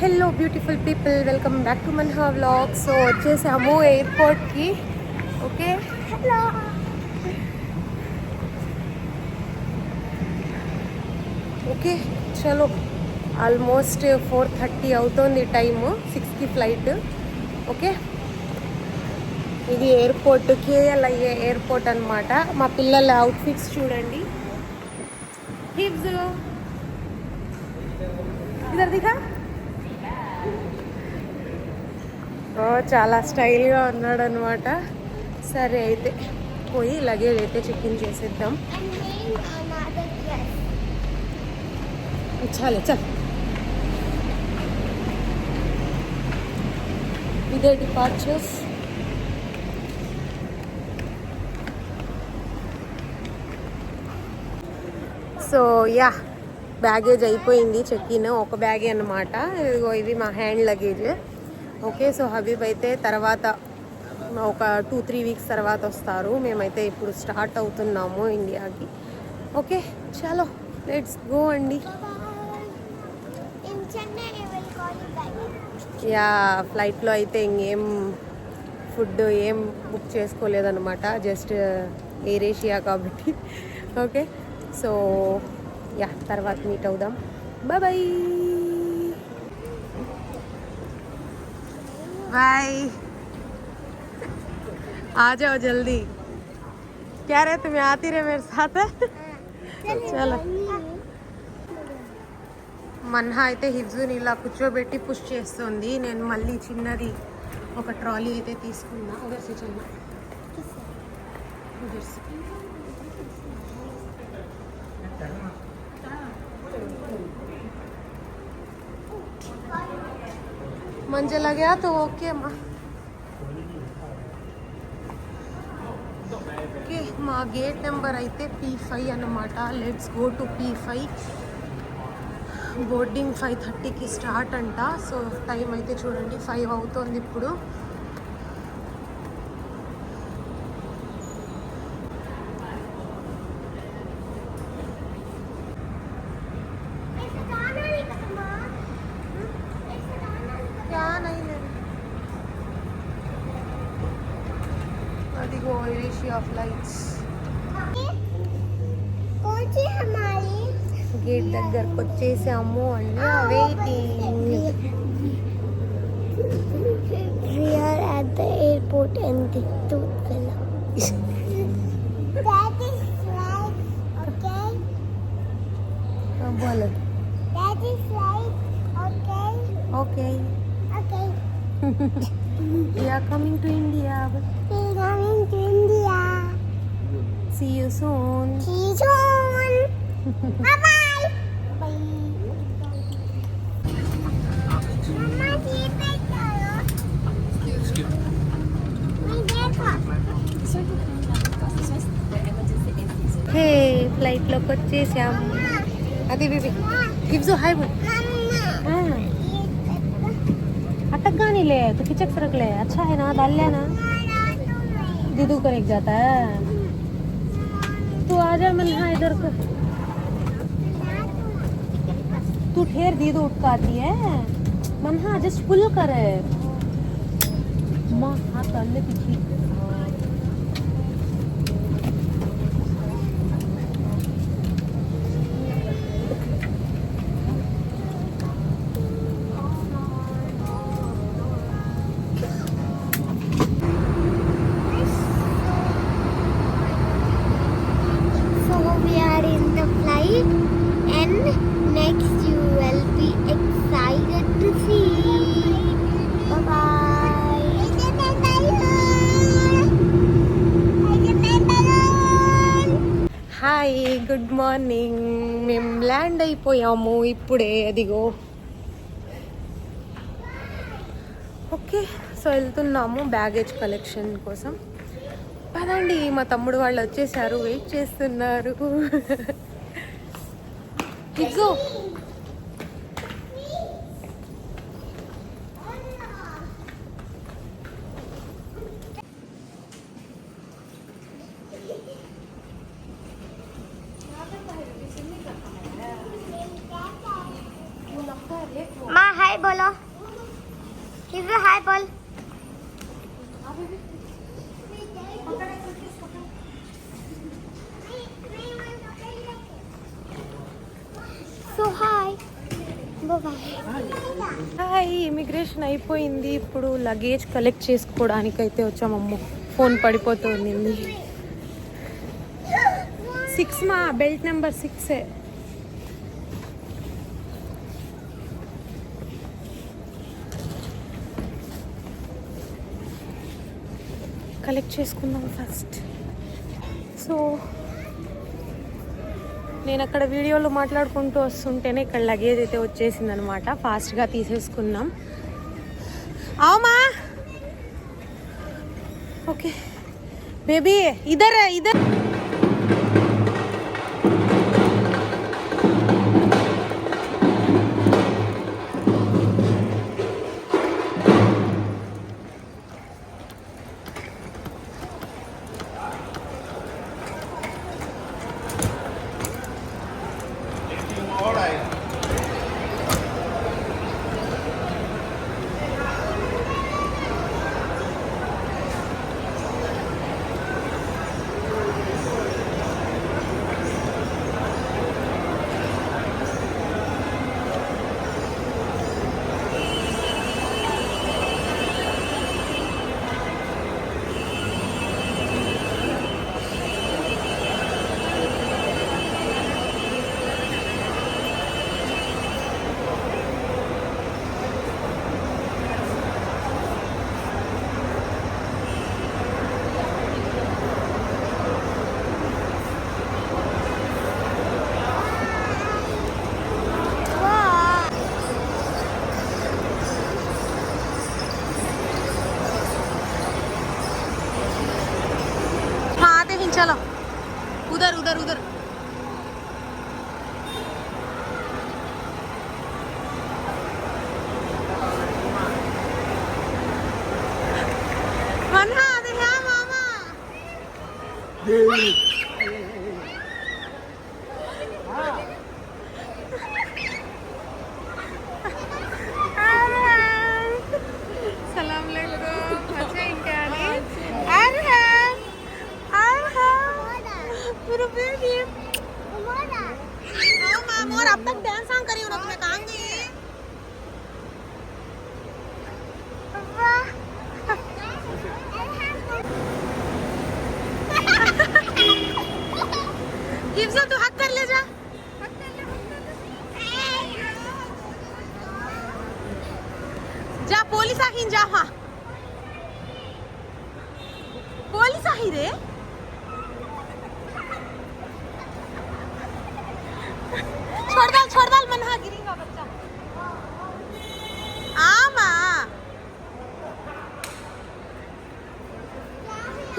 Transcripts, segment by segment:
Hello beautiful people welcome back to Manha vlog so వచ్చేసాము ఎయిర్పోర్ట్కి okay hello okay చలో. Almost four thirty అవుతుంది time సిక్స్కి flight okay ఇది ఎయిర్పోర్ట్ కేఎల్ఐఏ ఎయిర్పోర్ట్ అన్నమాట. మా పిల్లల అవుట్ఫిట్స్ చూడండి. హిప్స్ ఇద్దరు దిగా ఓ చాలా స్టైల్గా ఉన్నాడు అనమాట సరే అయితే పోయి లగేజ్ అయితే చెక్ ఇన్ చేసేద్దాం. చాలే చల్. ఇదే డిపార్చర్స్ సో యా బ్యాగేజ్ అయిపోయింది చెక్ ఇన్ ఒక బ్యాగే అన్నమాట. ఇదిగో ఇది మా hand luggage. Okay so Habib అయితే తర్వాత ఒక టూ త్రీ వీక్స్ తర్వాత వస్తారు. మేమైతే ఇప్పుడు స్టార్ట్ అవుతున్నాము ఇండియాకి. ఓకే చలో లెట్స్ గో అండి. యా ఫ్లైట్లో అయితే ఇంకేం ఫుడ్ ఏం బుక్ చేసుకోలేదన్నమాట. జస్ట్ ఎయిర్ ఏషియా కాబట్టి. ఓకే సో యా తర్వాత మీట్ అవుదాం. బాయ్ బాయ్ आ जाओ जल्दी क्या रहे तुम्हें आती रहे मेरे साथ चलो మన్హా అయితే హిజ్జుని ఇలా కూర్చోబెట్టి పుష్ చేస్తుంది నేను మళ్ళీ చిన్నది ఒక ట్రాలీ అయితే తీసుకున్నా ఉదర్ సే చల్నా ఉదర్తో ఓకే అమ్మా ఓకే మా గేట్ నెంబర్ అయితే పీ ఫైవ్ అన్నమాట let's go to P five boarding five థర్టీకి స్టార్ట్ అంట సో టైం అయితే చూడండి ఫైవ్ అవుతుంది ఇప్పుడు అదిగో ఏషియా ఫ్లైట్స్ कौन सी हमारी గేట్ దగ్గరకు వచ్చేసాము అండి waiting We are at the airport and the tooth villa. that is right, okay? బోలో That is right, okay? Okay Okay. We're coming to India We're coming to India. See you soon. See you soon. bye bye. Bye. Hey ఫ్లైట్లోకి వచ్చేసాము అది baby gives high బుల్ అట్టగానిలే తుకి చక్సరకులే దల్లేనా दीदू एक जाता है। तू आ जा मन हाँ इधर कर तू ठेर दीदू उठ के आती है मन हाँ जस्ट पुल कर माँ हाथ पीछे। మార్నింగ్ మేము ల్యాండ్ అయిపోయాము ఇప్పుడే అదిగో. ఓకే సో వెళ్తున్నాము బ్యాగేజ్ కలెక్షన్ కోసం. పదండి మా తమ్ముడు వాళ్ళు వచ్చేసారు వెయిట్ చేస్తున్నారు. ఇగో Ma, hi హాయ్ బోలో ఇవ్వ హాయ్ బోల్ సో హాయ్ హాయ్ ఇమిగ్రేషన్ అయిపోయింది. ఇప్పుడు లగేజ్ కలెక్ట్ చేసుకోవడానికి అయితే వచ్చామమ్మ ఫోన్ పడిపోతుంది సిక్స్ మా బెల్ట్ నెంబర్ సిక్స్ కలెక్ట్ చేసుకుందాం ఫస్ట్ సో నేను అక్కడ వీడియోలో మాట్లాడుకుంటూ వస్తుంటేనే ఇక్కడ లగేజ్ అయితే వచ్చేసింది అనమాట ఫాస్ట్గా తీసేసుకున్నాం. అవుమా ఓకే బేబీ ఇదర్ ఇదర్ удар, удар.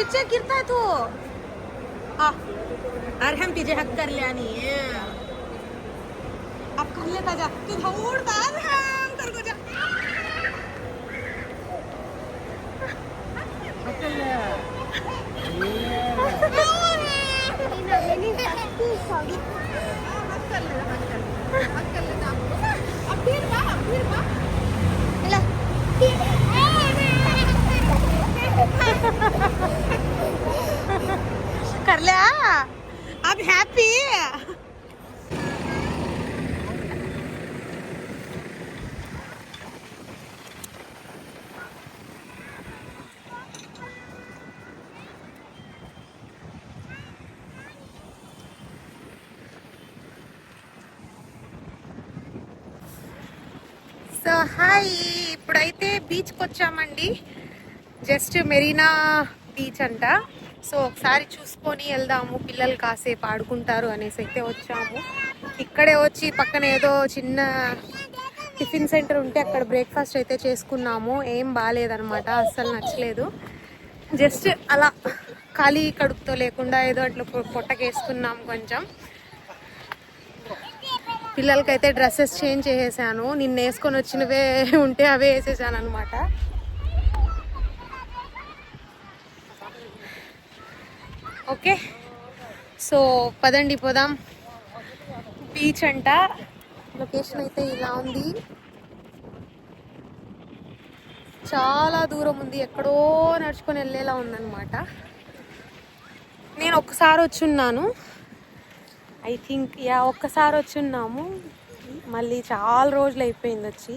नीचे गिरता है तो। अरहम तुझे हक कर लियानी है अब कर लेता जा तू दौड़ता अरहम तेरे को जा। अब हैप्पी సో హాయ్ ఇప్పుడైతే బీచ్కి వచ్చామండి జస్ట్ మెరీనా బీచ్ అంట సో ఒకసారి చూసుకొని వెళ్దాము పిల్లలు కాసేపు ఆడుకుంటారు అనేసి అయితే వచ్చాము. ఇక్కడే వచ్చి పక్కన ఏదో చిన్న టిఫిన్ సెంటర్ ఉంటే అక్కడ బ్రేక్ఫాస్ట్ అయితే చేసుకున్నాము. ఏం బాగాలేదనమాట అస్సలు నచ్చలేదు. జస్ట్ అలా ఖాళీ కడుపుతో లేకుండా ఏదో అట్లా పొట్టకేసుకున్నాము పొట్టకేసుకున్నాం కొంచెం. పిల్లలకైతే డ్రెస్సెస్ చేంజ్ చేసేసాను. నిన్న వేసుకొని వచ్చినవే ఉంటే అవే వేసేసాను అనమాట ఓకే. సో పదండి పోదాం. బీచ్ అంట. లొకేషన్ అయితే ఇలా ఉంది. చాలా దూరం ఉంది. ఎక్కడో నడుచుకొని వెళ్ళేలా ఉందన్నమాట. నేను ఒక్కసారి వచ్చున్నాను. ఐ థింక్ యా ఒక్కసారి వచ్చున్నాము. మళ్ళీ చాలా రోజులు అయిపోయింది వచ్చి.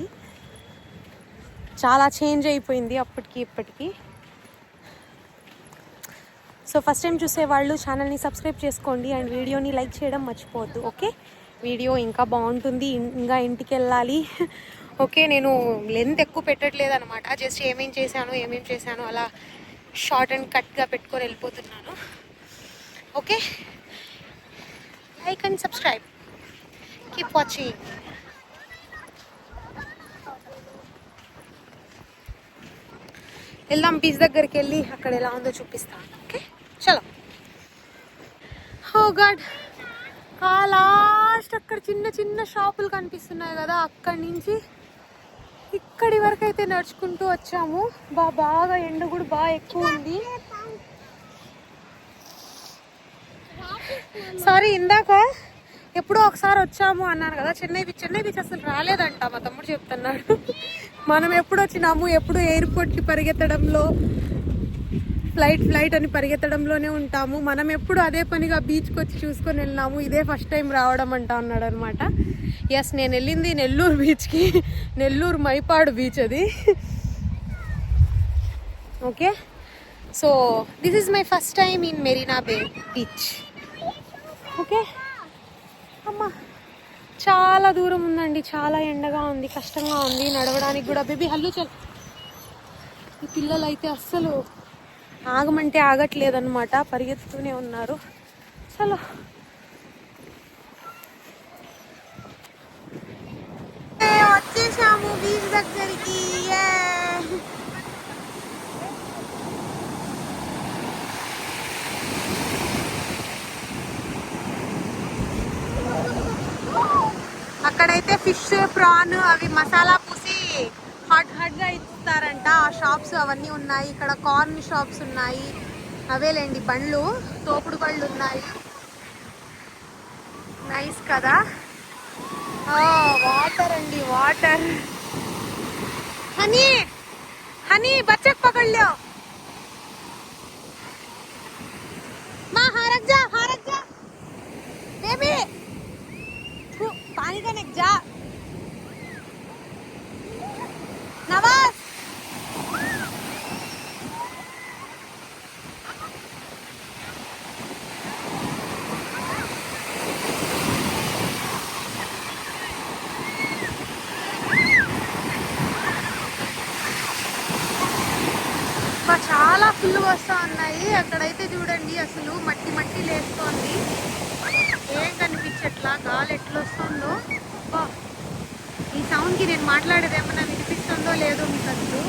చాలా చేంజ్ అయిపోయింది అప్పటికి ఇప్పటికీ. సో ఫస్ట్ టైం చూసే వాళ్ళు ఛానల్ని సబ్స్క్రైబ్ చేసుకోండి అండ్ వీడియోని లైక్ చేయడం మర్చిపోవద్దు ఓకే? వీడియో ఇంకా బాగుంటుంది ఇంకా ఇంటికి వెళ్ళాలి ఓకే నేను లెంత్ ఎక్కువ పెట్టట్లేదు అనమాట జస్ట్ ఏమేం చేశాను ఏమేం చేశాను అలా షార్ట్ అండ్ కట్గా పెట్టుకొని వెళ్ళిపోతున్నాను. Okay? Like and subscribe. Keep watching వెళ్దాం బీచ్ దగ్గరికి వెళ్ళి అక్కడ ఎలా ఉందో చూపిస్తాను. చలో. Oh హో గాడ్ ఆ లాస్ట్ అక్కడ చిన్న చిన్న షాపులు కనిపిస్తున్నాయి కదా అక్కడి నుంచి ఇక్కడి వరకు అయితే నడుచుకుంటూ వచ్చాము. బా బాగా ఎండ కూడా బాగా ఎక్కువ ఉంది. సారీ ఇందాక ఎప్పుడో ఒకసారి వచ్చాము అన్నాను కదా చెన్నై బీచ్ చెన్నై బీచ్ అసలు రాలేదంట మా తమ్ముడు చెప్తున్నాడు. మనం ఎప్పుడు వచ్చినాము ఎప్పుడు ఎయిర్పోర్ట్కి పరిగెత్తడంలో ఫ్లైట్ ఫ్లైట్ అని పరిగెత్తడంలోనే ఉంటాము. మనం ఎప్పుడు అదే పనిగా బీచ్కి వచ్చి చూసుకొని వెళ్ళినాము. ఇదే ఫస్ట్ టైం రావడం అంట అన్నాడు అనమాట ఎస్ నేను వెళ్ళింది నెల్లూరు బీచ్కి నెల్లూరు మైపాడు బీచ్ అది. Okay so this is my first time in Marina bay beach okay అమ్మా చాలా దూరం ఉందండి. చాలా ఎండగా ఉంది కష్టంగా ఉంది. నడవడానికి కూడా. బేబీ హల్లు చల్. ఈ పిల్లలు అయితే అస్సలు ఆగమంటే ఆగట్లేదన్నమాట పరిగెత్తుతూనే ఉన్నారు. చలో. వచ్చేసాము బీచ్ దగ్గరికి. అక్కడైతే ఫిష్ ప్రాన్ అవి మసాలా షాప్స్ అవన్నీ ఉన్నాయి. ఇక్కడ కార్న్ షాప్స్ ఉన్నాయి. అవేలేండి బండ్లు తోపుడు బళ్ళు ఉన్నాయి. నైస్ కదా? వాటర్ అండి వాటర్ హనీ హనీ బచ్చక్ పకడ్లో అబ్బా చాలా ఫుల్ వస్తూ ఉన్నాయి. అక్కడైతే చూడండి అసలు మట్టి మట్టి లేస్తోంది. ఏం కనిపించట్లా? గాలి ఎట్లా వస్తుందో అబ్బా! ఈ సౌండ్కి నేను మాట్లాడేది ఏమన్నా వినిపిస్తుందో లేదో మీకు అసలు.